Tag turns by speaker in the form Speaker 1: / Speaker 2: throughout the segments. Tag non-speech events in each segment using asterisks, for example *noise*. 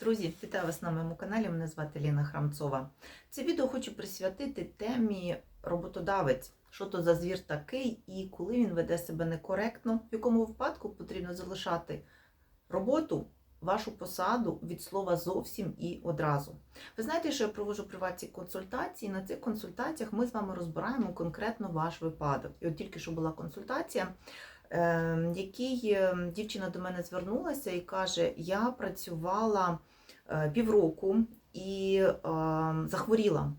Speaker 1: Друзі, вітаю вас на моєму каналі. Мене звати Ліна Храмцова. Це відео хочу присвятити темі роботодавець. Що то за звір такий і коли він веде себе некоректно, в якому випадку потрібно залишати роботу, вашу посаду від слова зовсім і одразу. Ви знаєте, що я проводжу приватні консультації. На цих консультаціях ми з вами розбираємо конкретно ваш випадок. І от тільки що була консультація в якій е, дівчина до мене звернулася і каже: Я працювала е, півроку і е, захворіла.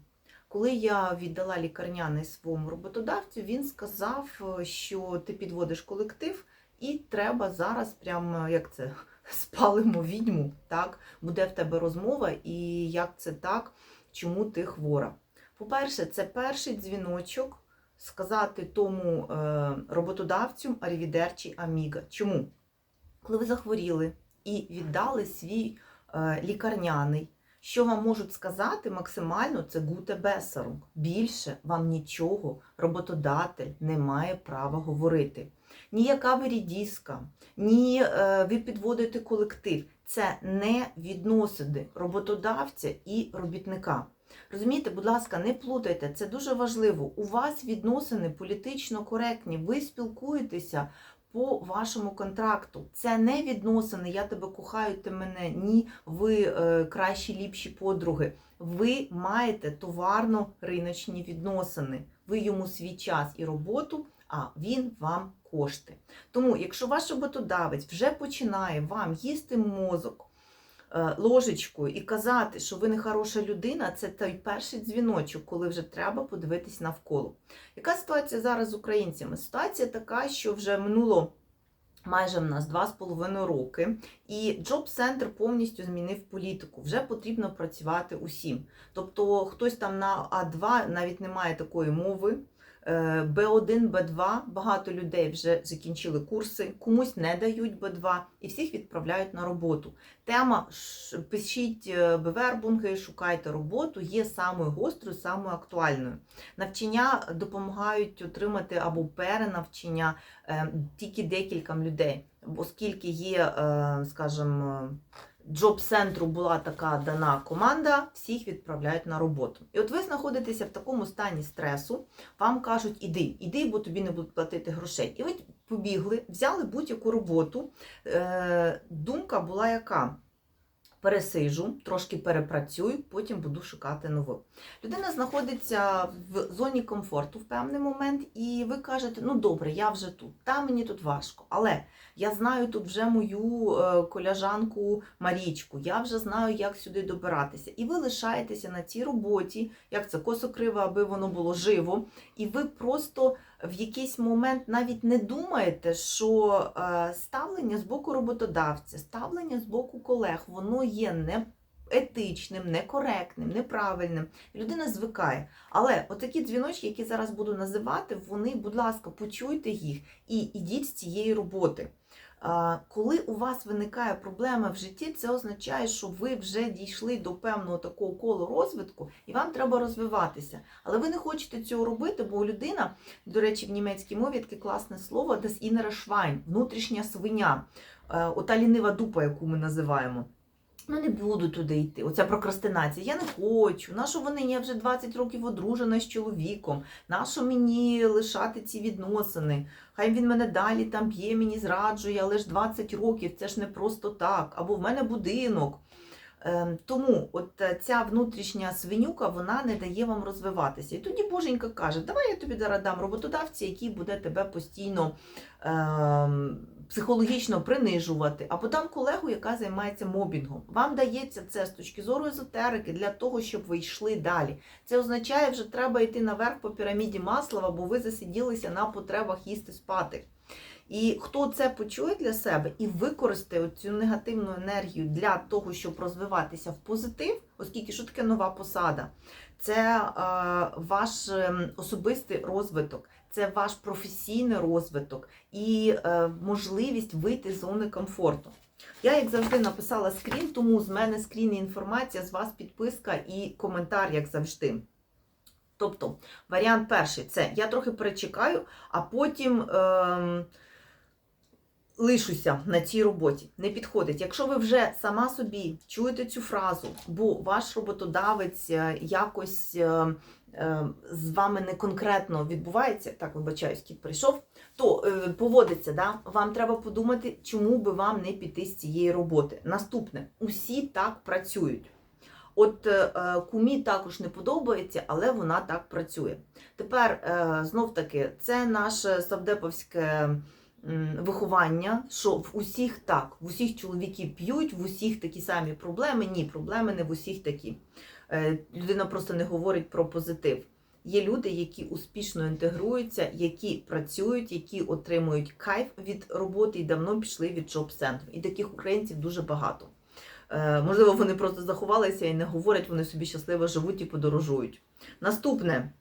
Speaker 1: Коли я віддала лікарняний своєму роботодавцю, він сказав, що ти підводиш колектив, і треба зараз, прямо як це *laughs* спалимо відьму. Так, буде в тебе розмова, і як це так, чому ти хвора. По-перше, це перший дзвіночок сказати тому е, роботодавцю Арівідерчі Аміга. Чому? Коли ви захворіли і віддали свій е, лікарняний, що вам можуть сказати максимально, це гуте бесерунг. Більше вам нічого роботодатель не має права говорити. Ніяка вирідіска, ні е, ви підводите колектив. Це не відносини роботодавця і робітника. Розумієте, будь ласка, не плутайте, це дуже важливо. У вас відносини політично коректні, ви спілкуєтеся по вашому контракту. Це не відносини, я тебе кохаю, ти мене, ні, ви е, кращі, ліпші подруги. Ви маєте товарно-риночні відносини. Ви йому свій час і роботу, а він вам кошти. Тому, якщо ваш роботодавець вже починає вам їсти мозок, Е, ложечкою і казати, що ви не хороша людина, це той перший дзвіночок, коли вже треба подивитись навколо. Яка ситуація зараз з українцями? Ситуація така, що вже минуло. Майже в нас два з половиною роки, і Джоб Центр повністю змінив політику. Вже потрібно працювати усім. Тобто, хтось там на А2 навіть не має такої мови. Б1, Б2, багато людей вже закінчили курси, комусь не дають Б2 і всіх відправляють на роботу. Тема пишіть е, бевербунги, шукайте роботу, є самою гострою, самою актуальною. Навчання допомагають отримати або перенавчання е, тільки декільком людей, оскільки є, е, скажімо, джоб-центру була така дана команда, всіх відправляють на роботу. І от ви знаходитеся в такому стані стресу, вам кажуть, іди, іди, бо тобі не будуть платити грошей. І ви побігли, взяли будь-яку роботу. Е, Думка була яка? Пересижу, трошки перепрацюю, потім буду шукати нову. Людина знаходиться в зоні комфорту в певний момент, і ви кажете, ну добре, я вже тут, та мені тут важко. Але я знаю тут вже мою е, коляжанку Марічку, я вже знаю, як сюди добиратися. І ви лишаєтеся на цій роботі, як це косо-криво, аби воно було живо, і ви просто в якийсь момент навіть не думаєте, що е, ставлення з боку роботодавця, ставлення з боку колег, воно є не етичним, некоректним, неправильним. Людина звикає. Але отакі дзвіночки, які зараз буду називати, вони, будь ласка, почуйте їх і йдіть з цієї роботи. Коли у вас виникає проблема в житті, це означає, що ви вже дійшли до певного такого колу розвитку, і вам треба розвиватися. Але ви не хочете цього робити, бо людина, до речі, в німецькій мові таке класне слово das innere Schwein, внутрішня свиня, е, ота лінива дупа, яку ми називаємо. Ну, не буду туди йти. Оця прокрастинація. Я не хочу. Нащо вони? Я вже 20 років одружена з чоловіком. Нащо мені лишати ці відносини? Хай він мене далі там б'є, мені зраджує, але ж 20 років це ж не просто так. Або в мене будинок. Ем, тому от е, ця внутрішня свинюка вона не дає вам розвиватися. І тоді Боженька каже, давай я тобі дам роботодавця, який буде тебе постійно ем, психологічно принижувати, або дам колегу, яка займається мобінгом. Вам дається це з точки зору езотерики для того, щоб ви йшли далі. Це означає, що треба йти наверх по піраміді Маслова, бо ви засиділися на потребах їсти спати. І хто це почує для себе і використає цю негативну енергію для того, щоб розвиватися в позитив, оскільки що таке нова посада, це е, ваш ем, особистий розвиток, це ваш професійний розвиток і е, можливість вийти з зони комфорту. Я, як завжди, написала скрін, тому з мене скрін і інформація, з вас підписка і коментар, як завжди. Тобто, варіант перший це я трохи перечекаю, а потім. Е, лишуся на цій роботі. Не підходить. Якщо ви вже сама собі чуєте цю фразу, бо ваш роботодавець е, якось е, е, з вами не конкретно відбувається, так вибачаюсь, кіт прийшов, то е, поводиться, да? вам треба подумати, чому би вам не піти з цієї роботи. Наступне, усі так працюють. От е, е, кумі також не подобається, але вона так працює. Тепер е, знов таки, це наше савдеповське виховання, що в усіх так, в усіх чоловіки п'ють, в усіх такі самі проблеми. Ні, проблеми не в усіх такі. Е, Людина просто не говорить про позитив. Є люди, які успішно інтегруються, які працюють, які отримують кайф від роботи і давно пішли від джоб-центру. І таких українців дуже багато. Е, Можливо, вони просто заховалися і не говорять, вони собі щасливо живуть і подорожують. Наступне.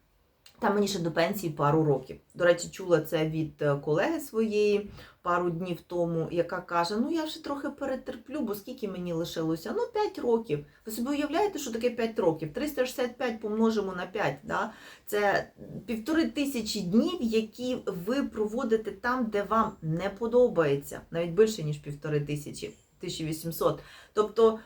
Speaker 1: Там мені ще до пенсії пару років. До речі, чула це від е, колеги своєї пару днів тому, яка каже: Ну я вже трохи перетерплю, бо скільки мені лишилося? Ну, 5 років. Ви собі уявляєте, що таке 5 років? 365 помножимо на 5. Да? Це півтори тисячі днів, які ви проводите там, де вам не подобається, навіть більше ніж півтори тисячі, 1800. Тобто.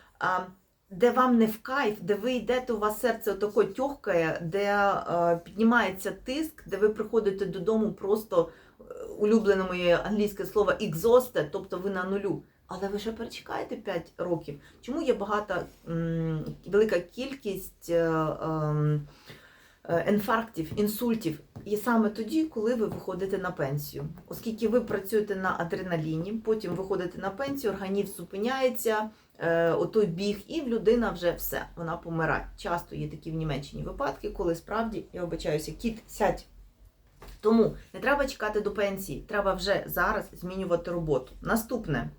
Speaker 1: Де вам не в кайф, де ви йдете, у вас серце отако тьохкає, де е, піднімається тиск, де ви приходите додому просто е, улюблене моє англійське слово exhausted, тобто ви на нулю. Але ви ще перечекаєте 5 років. Чому є багата велика кількість е, ем, інфарктів, інсультів? І саме тоді, коли ви виходите на пенсію. Оскільки ви працюєте на адреналіні, потім виходите на пенсію, організм зупиняється, отой біг, і в людина вже все, вона помирає. Часто є такі в Німеччині випадки, коли справді, я обичаюся, кіт сядь. Тому не треба чекати до пенсії, треба вже зараз змінювати роботу. Наступне.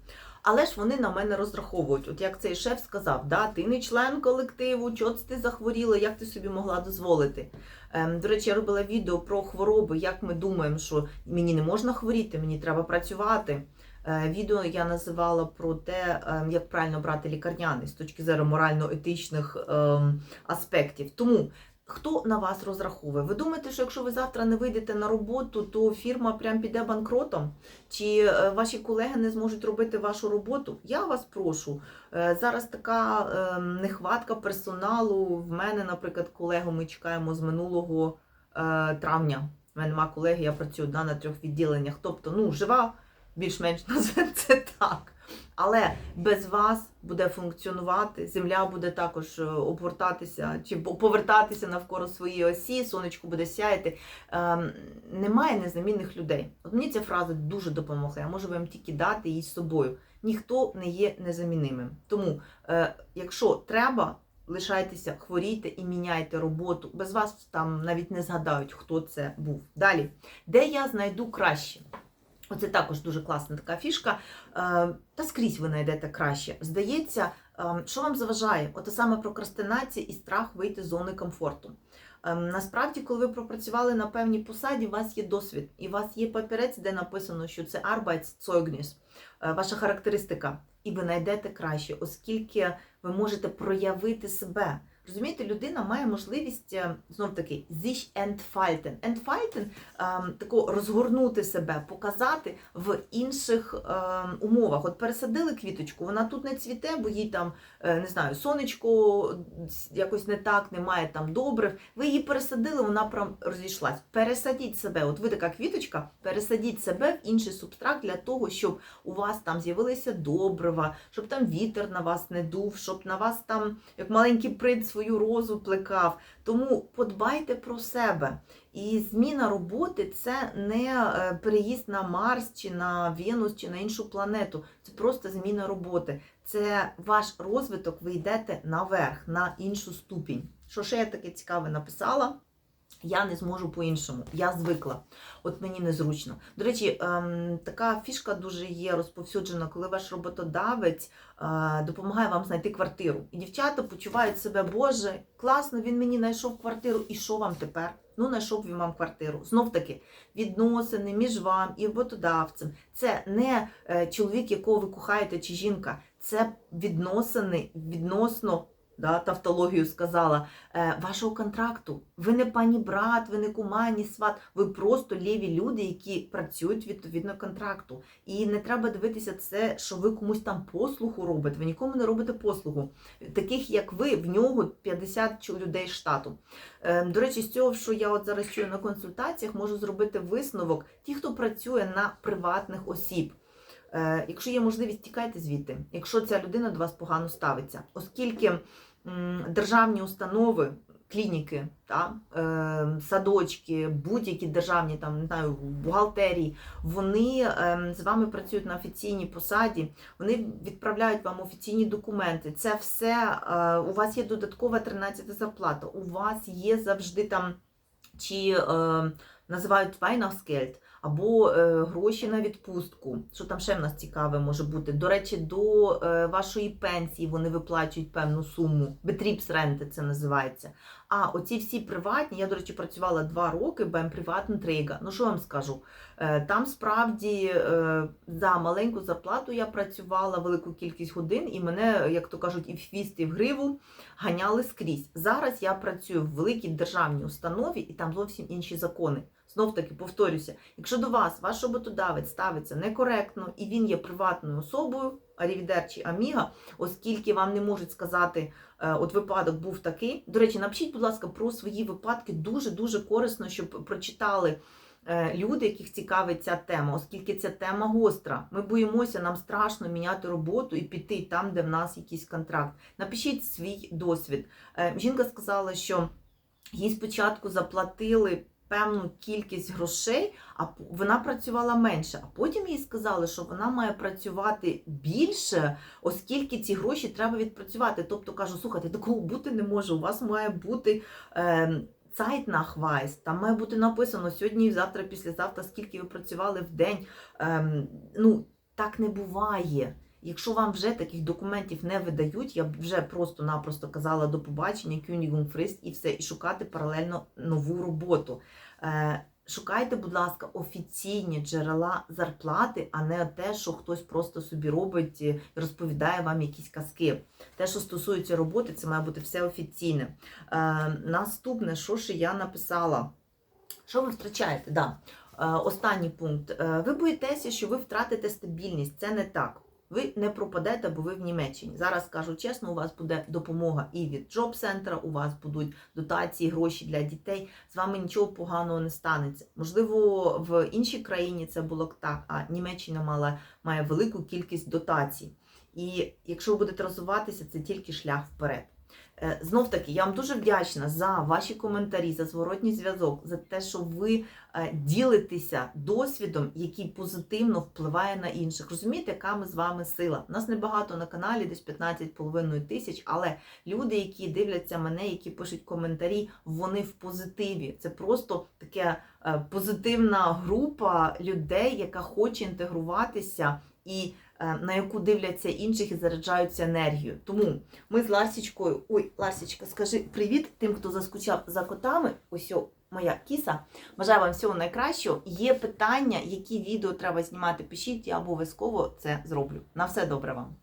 Speaker 1: Але ж вони на мене розраховують. От як цей шеф сказав, да, ти не член колективу, чого ти захворіла, як ти собі могла дозволити. Ем, до речі, я робила відео про хвороби, як ми думаємо, що мені не можна хворіти, мені треба працювати. Е, Відео я називала про те, ем, як правильно брати лікарняний з точки зору морально-етичних ем, аспектів. Тому хто на вас розраховує? Ви думаєте, що якщо ви завтра не вийдете на роботу, то фірма прям піде банкротом? Чи е, ваші колеги не зможуть робити вашу роботу? Я вас прошу. е, Зараз така ем, нехватка персоналу. В мене, наприклад, колегу ми чекаємо з минулого е, травня. У мене нема колеги, я працюю одна на трьох відділеннях. Тобто, ну, жива, більш-менш *laughs* назвемо це так. Але без вас буде функціонувати, земля буде також е, обгортатися чи повертатися навколо своєї осі, сонечко буде сяяти. Ем, немає незамінних людей. От мені ця фраза дуже допомогла. Я можу вам тільки дати її з собою. Ніхто не є незамінимим. Тому, е, якщо треба, лишайтеся, хворійте і міняйте роботу. Без вас там навіть не згадають, хто це був. Далі, де я знайду краще? Оце також дуже класна така фішка. Е, Та скрізь ви знайдете краще. Здається, е, що вам заважає? Ото саме прокрастинація і страх вийти з зони комфорту. Ем, Насправді, коли ви пропрацювали на певній посаді, у вас є досвід, і у вас є папірець, де написано, що це Arbeitszeugnis, е, ваша характеристика, і ви знайдете краще, оскільки ви можете проявити себе. Розумієте, людина має можливість е, знов таки sich entfalten. Entfalten ем, тако розгорнути себе, показати в інших ем, умовах. От пересадили квіточку, вона тут не цвіте, бо їй там е, не знаю, сонечко якось не так, немає там добрив. Ви її пересадили, вона прям розійшлась. Пересадіть себе. От ви така квіточка, пересадіть себе в інший субстракт для того, щоб у вас там з'явилися добрива, щоб там вітер на вас не дув, щоб на вас там як маленький принц свою розу плекав. Тому подбайте про себе. І зміна роботи це не е, переїзд на Марс чи на Венус чи на іншу планету. Це просто зміна роботи. Це ваш розвиток, ви йдете наверх, на іншу ступінь. Що ще я таке цікаве написала? Я не зможу по-іншому. Я звикла. От мені незручно. До речі, ем, така фішка дуже є розповсюджена, коли ваш роботодавець е, допомагає вам знайти квартиру. І дівчата почувають себе, Боже, класно, він мені знайшов квартиру. І що вам тепер? Ну, знайшов він вам квартиру. Знов таки, відносини між вам і роботодавцем. Це не е, чоловік, якого ви кохаєте, чи жінка. Це відносини відносно да, тавтологію сказала, е, вашого контракту. Ви не пані брат, ви не кума, ні сват. Ви просто ліві люди, які працюють відповідно контракту. І не треба дивитися це, що ви комусь там послугу робите. Ви нікому не робите послугу. Таких як ви, в нього 50 чол- людей штату. Е, До речі, з цього, що я от зараз чую на консультаціях, можу зробити висновок. Ті, хто працює на приватних осіб. Е, Якщо є можливість, тікайте звідти, якщо ця людина до вас погано ставиться, оскільки державні установи, клініки, та, е, садочки, будь-які державні там не знаю, бухгалтерії, вони е, з вами працюють на офіційній посаді, вони відправляють вам офіційні документи. Це все е, у вас є додаткова 13 зарплата. У вас є завжди там чи називають Weihnachtsgeld, або е, гроші на відпустку. Що там ще в нас цікаве може бути? До речі, до е, вашої пенсії вони виплачують певну суму. Betriebsrente це називається. А оці всі приватні, я, до речі, працювала два роки beim privaten Träger. Ну що вам скажу? Е, Там справді за маленьку зарплату я працювала велику кількість годин, і мене, як то кажуть, і в хвіст, і в гриву ганяли скрізь. Зараз я працюю в великій державній установі, і там зовсім інші закони. Знов таки повторюся, якщо до вас ваш роботодавець ставиться некоректно і він є приватною особою, арівідерчі аміга, оскільки вам не можуть сказати, е, от випадок був такий. До речі, напишіть, будь ласка, про свої випадки дуже дуже корисно, щоб прочитали е, люди, яких цікавить ця тема, оскільки ця тема гостра. Ми боїмося, нам страшно міняти роботу і піти там, де в нас якийсь контракт. Напишіть свій досвід. Е, Жінка сказала, що їй спочатку заплатили. Певну кількість грошей, а вона працювала менше. А потім їй сказали, що вона має працювати більше, оскільки ці гроші треба відпрацювати. Тобто кажу, слухайте, такого бути не може. У вас має бути е, Zeitnachweis, там має бути написано сьогодні, завтра, післязавтра, скільки ви працювали в день. Ем, ну, так не буває. Якщо вам вже таких документів не видають, я б вже просто-напросто казала до побачення, Kündigungsfrist і все, і шукати паралельно нову роботу. Е, Шукайте, будь ласка, офіційні джерела зарплати, а не те, що хтось просто собі робить і розповідає вам якісь казки. Те, що стосується роботи, це має бути все офіційне. Е, наступне, що ще я написала? Що ви втрачаєте? Да. Е, останній пункт. Е, ви боїтеся, що ви втратите стабільність. Це не так. Ви не пропадете, бо ви в Німеччині. Зараз скажу чесно, у вас буде допомога і від джоб-центра, у вас будуть дотації, гроші для дітей. З вами нічого поганого не станеться. Можливо, в іншій країні це було так, а Німеччина мала, має велику кількість дотацій. І якщо ви будете розвиватися, це тільки шлях вперед. Е, Знов таки, я вам дуже вдячна за ваші коментарі, за зворотній зв'язок, за те, що ви е, ділитеся досвідом, який позитивно впливає на інших. Розумієте, яка ми з вами сила? Нас небагато на каналі, десь 15,5 тисяч, але люди, які дивляться мене, які пишуть коментарі, вони в позитиві. Це просто таке е, позитивна група людей, яка хоче інтегруватися і на яку дивляться інших і заряджаються енергією. Тому ми з Ласічкою, ой, Ласічка, скажи привіт тим, хто заскучав за котами. Ось моя кіса. Бажаю вам всього найкращого. Є питання, які відео треба знімати, пишіть, я обов'язково це зроблю. На все добре вам.